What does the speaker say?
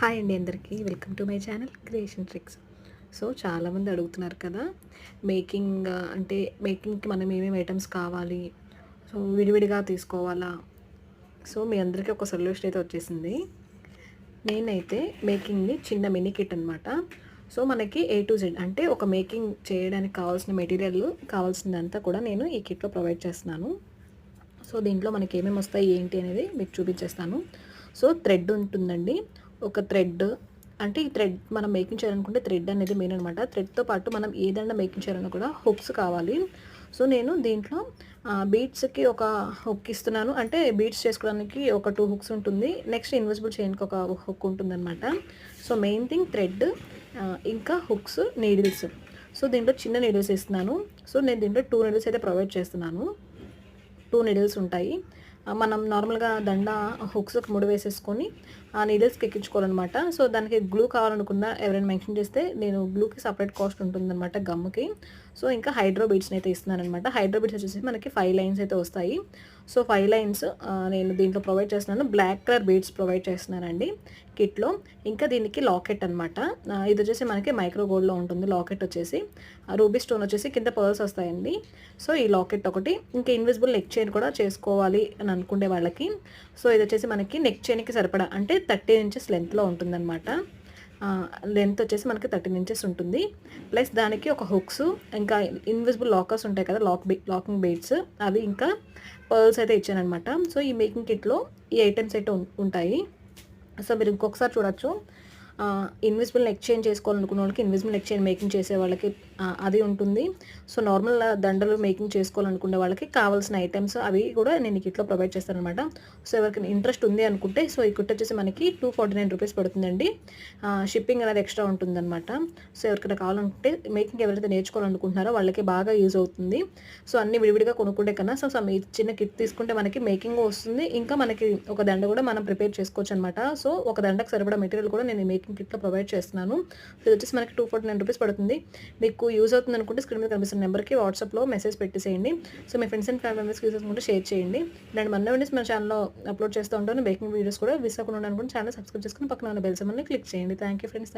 Hi అండి అందరికీ. Welcome to my channel creation tricks. So చాలామంది అడుగుతున్నారు కదా మేకింగ్ అంటే మేకింగ్కి మనం ఏమేమి ఐటమ్స్ కావాలి? సో విడివిడిగా తీసుకోవాలా? సో మీ అందరికీ ఒక సొల్యూషన్ అయితే వచ్చేసింది. నేనైతే మేకింగ్ని చిన్న మినీ కిట్ అనమాట సో మనకి ఏ టు జెడ్ అంటే ఒక మేకింగ్ చేయడానికి కావాల్సిన మెటీరియల్ కావాల్సిందంతా కూడా నేను ఈ కిట్లో ప్రొవైడ్ చేస్తున్నాను. సో దీంట్లో మనకి ఏమేమి వస్తాయి ఏంటి అనేది మీకు చూపించేస్తాను. సో థ్రెడ్ ఉంటుందండి. ఒక థ్రెడ్ అంటే ఈ థ్రెడ్ మనం మేకింగ్ చేయాలనుకుంటే థ్రెడ్ అనేది మెయిన్ అనమాట థ్రెడ్తో పాటు మనం ఏదైనా మేకింగ్ చేయాలన్నా కూడా హుక్స్ కావాలి. సో నేను దీంట్లో బీట్స్కి ఒక హుక్ ఇస్తున్నాను. అంటే బీట్స్ చేసుకోవడానికి ఒక టూ హుక్స్ ఉంటుంది. నెక్స్ట్ ఇన్విజిబుల్ చైన్కి ఒక హుక్ ఉంటుంది అనమాట సో మెయిన్ థింగ్ థ్రెడ్ ఇంకా హుక్స్ నీడిల్స్ సో దీంట్లో చిన్న నీడిల్స్ ఇస్తున్నాను సో నేను దీంట్లో టూ నీడిల్స్ అయితే ప్రొవైడ్ చేస్తున్నాను. టూ నీడిల్స్ ఉంటాయి. మనం నార్మల్గా దండ హుక్స్ ముడి వేసేసుకొని ఆ నీడిల్స్కి ఎక్కించుకోవాలన్నమాట. సో దానికి గ్లూ కావాలనుకున్నా ఎవరైనా మెన్షన్ చేస్తే నేను గ్లూకి సపరేట్ కాస్ట్ ఉంటుందన్నమాట గమ్ముకి సో ఇంకా హైడ్రోబీడ్స్ని అయితే ఇస్తున్నానమాట హైడ్రోబీడ్స్ హైడ్రో వచ్చేసి మనకి ఫైవ్ లైన్స్ అయితే వస్తాయి. సో ఫైవ్ లైన్స్ నేను దీంట్లో ప్రొవైడ్ చేస్తున్నాను. బ్లాక్ కలర్ బీడ్స్ ప్రొవైడ్ చేస్తున్నానండి. కిట్లో. ఇంకా దీనికి లాకెట్ అనమాట ఇది వచ్చేసి మనకి మైక్రో గోల్డ్లో ఉంటుంది. లాకెట్ వచ్చేసి. రూబీ స్టోన్ వచ్చేసి కింద పర్ల్స్ వస్తాయండి. సో ఈ లాకెట్ ఒకటి. ఇంకా ఇన్విజిబుల్ నెక్ చైన్ కూడా చేసుకోవాలి అని అనుకునే వాళ్ళకి. సో ఇది వచ్చేసి మనకి నెక్ చైన్కి సరిపడా అంటే థర్టీ ఇంచెస్ లెంత్లో ఉంటుందన్నమాట. లెంత్ వచ్చేసి మనకి థర్టీన్ ఇంచెస్ ఉంటుంది. ప్లస్ దానికి ఒక హుక్స్ ఇంకా ఇన్విజిబుల్ లాకర్స్ ఉంటాయి కదా లాక్ లాకింగ్ బెయిట్స్ అవి ఇంకా పర్ల్స్ అయితే ఇచ్చానమాట సో ఈ మేకింగ్ కిట్లో ఈ ఐటమ్స్ అయితే ఉంటాయి. సో మీరు ఇంకొకసారి చూడొచ్చు. ఇన్విజిబుల్ ఎక్స్చేంజ్ చేసుకోవాలనుకున్న వాళ్ళకి ఇన్విజిబుల్ ఎక్స్చేంజ్ మేకింగ్ చేసే వాళ్ళకి అది ఉంటుంది. సో నార్మల్ దండలు మేకింగ్ చేసుకోవాలనుకునే వాళ్ళకి కావాల్సిన ఐటమ్స్ అవి కూడా నేను కిట్లో ప్రొవైడ్ చేస్తాను అనమాట సో ఎవరికి ఇంట్రెస్ట్ ఉంది అనుకుంటే సో ఈ కిట్ వచ్చేసి మనకి టూ ఫార్టీ నైన్ రూపీస్ పడుతుందండి షిప్పింగ్ అనేది ఎక్స్ట్రా ఉంటుందన్నమాట. సో ఎవరికైనా కావాలంటే మేకింగ్ ఎవరైతే నేర్చుకోవాలనుకుంటున్నారో వాళ్ళకి బాగా యూజ్ అవుతుంది. సో అన్ని విడివిడిగా కొనుక్కుంటే కన్నా సో సో ఈ చిన్న కిట్ తీసుకుంటే మనకి మేకింగ్ వస్తుంది. ఇంకా మనకి ఒక దండ కూడా మనం ప్రిపేర్ చేసుకోవచ్చు అనమాట సో ఒక దండకు సరిపడా మెటీరియల్ కూడా నేను మేకింగ్ కిట్లో ప్రొవైడ్ చేస్తున్నాను. సో ఇది వచ్చేసి మనకి టూ ఫార్టీ నైన్ రూపీస్ పడుతుంది. మీకు యూజ్ అవుతుంది అనుకుంటే స్క్రీన్ మీద కనిపిస్తున్న నెంబర్కి వాట్సాప్లో మెసేజ్ పెట్టేసేయండి. సో మీ ఫ్రెండ్స్ అండ్ ఫ్యామిలీ మెంబర్స్కి యూజ్ చేసుకుంటే షేర్ చేయండి. ఇలాంటి మన వీడియోస్ మన ఛానల్లో అప్లోడ్ చేస్తూ ఉంటాను. బేకింగ్ వీడియోస్ కూడా విసాకుండా అవ్వకుండా అనుకుంటే ఛానల్ సబ్స్క్రైబ్ చేసుకుని పక్కన ఉన్న బెల్ సమ్మని క్లిక్ చేయండి. Thank you friends